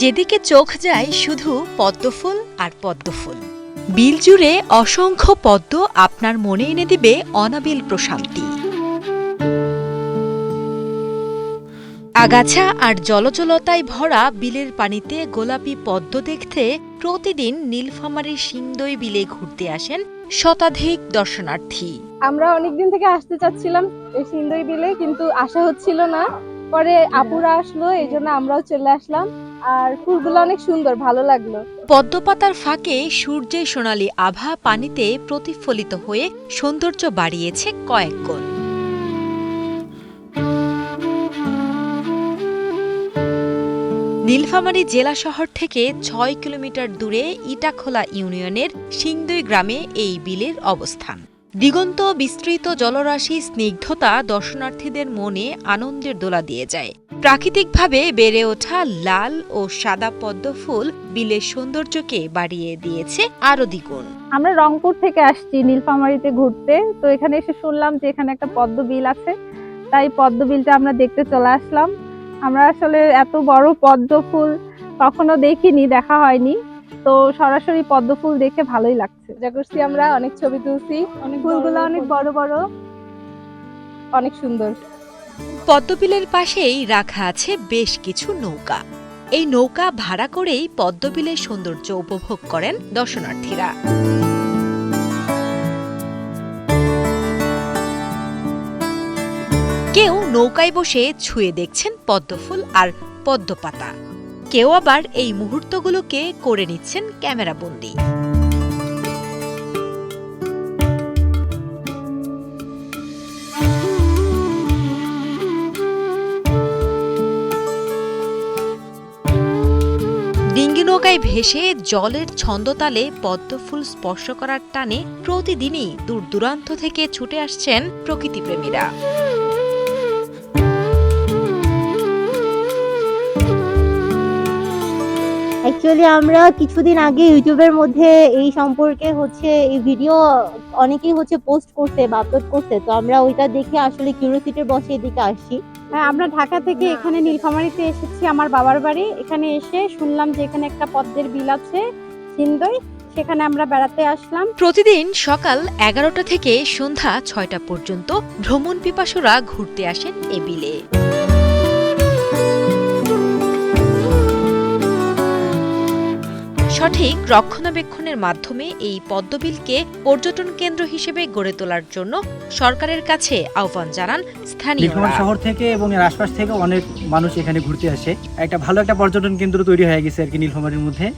যেদিকে চোখ যায় শুধু পদ্মফুল আর পদ্মফুল। বিল জুড়ে অসংখ্য পদ্ম আপনার মনে এনে দিবে অনাবিল প্রশান্তি। আগাছা আর জলজলতায় ভরা বিলের পানিতে গোলাপি পদ্ম দেখতে প্রতিদিন নীলফামারীর সিংদই বিলে ঘুরতে আসেন শতাধিক দর্শনার্থী। আমরা অনেকদিন থেকে আসতে চাচ্ছিলাম এই সিন্দই বিলে, কিন্তু আসা হচ্ছিল না। পরে আপুরা আসলো, এই জন্য আমরাও চলে আসলাম। আর ফুলগুলো অনেক সুন্দর, ভালো লাগল। পদ্মপাতার ফাঁকে সূর্যের সোনালী আভা পানিতে প্রতিফলিত হয়ে সৌন্দর্য বাড়িয়েছে কয়েক গুণ নীলফামারী জেলা শহর থেকে ছয় কিলোমিটার দূরে ইটাখোলা ইউনিয়নের সিংদই গ্রামে এই বিলের অবস্থান। দিগন্ত বিস্তৃত জলরাশি স্নিগ্ধতা দর্শনার্থীদের মনে আনন্দের দোলা দিয়ে যায়। প্রাকৃতিকভাবে বেড়ে ওঠা লাল ও সাদা পদ্ম ফুল বিলের সৌন্দর্যকে বাড়িয়ে দিয়েছে আরও দ্বিগুণ। আমরা রংপুর থেকে আসছি নীলফামারীতে ঘুরতে। তো এখানে এসে শুনলাম যে এখানে একটা পদ্ম বিল আছে। তাই পদ্ম বিলটা আমরা দেখতে চলে আসলাম। আমরা আসলে এত বড় পদ্ম ফুল কখনো দেখিনি, দেখা হয়নি। তো সরাসরি পদ্ম ফুল দেখে ভালোই লাগছে। যা করছি আমরা অনেক ছবি তুলছি। অনেক ফুলগুলো অনেক বড় বড়। অনেক সুন্দর। পদ্মবিলের পাশেই রাখা আছে বেশ কিছু নৌকা। এই নৌকা ভাড়া করেই পদ্মবিলের সৌন্দর্য উপভোগ করেন দর্শনার্থীরা। কেউ নৌকায় বসে ছুঁয়ে দেখছেন পদ্মফুল আর পদ্মপাতা। কেউ আবার এই মুহূর্তগুলোকে করে নিচ্ছেন ক্যামেরাবন্দি। ডিঙ্গি নৌকায় ভেসে জলের ছন্দতালে পদ্মফুল স্পর্শ করার টানে প্রতিদিনই দূর দূরান্ত থেকে ছুটে আসছেন প্রকৃতিপ্রেমীরা। অ্যাকচুয়ালি আমরা কিছুদিন আগে ইউটিউবের মধ্যে এই সম্পর্কে হচ্ছে এই ভিডিও অনেকেই হচ্ছে পোস্ট করছে বা আপলোড করছে তো আমরা ওইটা দেখে আসলে কিউরিয়াসিটির বসে এদিকে আসছি। হ্যাঁ আমরা ঢাকা থেকে এখানে নীলফামারীতে এসেছি আমার বাবার বাড়ি। এখানে এসে শুনলাম যে এখানে একটা পদ্মের বিল আছে সিন্দই সেখানে আমরা বেড়াতে আসলাম। প্রতিদিন সকাল এগারোটা থেকে সন্ধ্যা ছয়টা পর্যন্ত ভ্রমণ পিপাসুরা ঘুরতে আসেন এ বিলে। সঠিক রক্ষণাবেক্ষণের মাধ্যমে এই পদ্মবিলকে পর্যটন কেন্দ্র হিসেবে গড়ে তোলার জন্য সরকারের কাছে আহ্বান জানান স্থানীয় শহর থেকে এবং এর আশপাশ থেকে অনেক মানুষ এখানে ঘুরতে আসে। একটা ভালো একটা পর্যটন কেন্দ্র তৈরি হয়ে গেছে আর কি নীলফামারীর মধ্যে।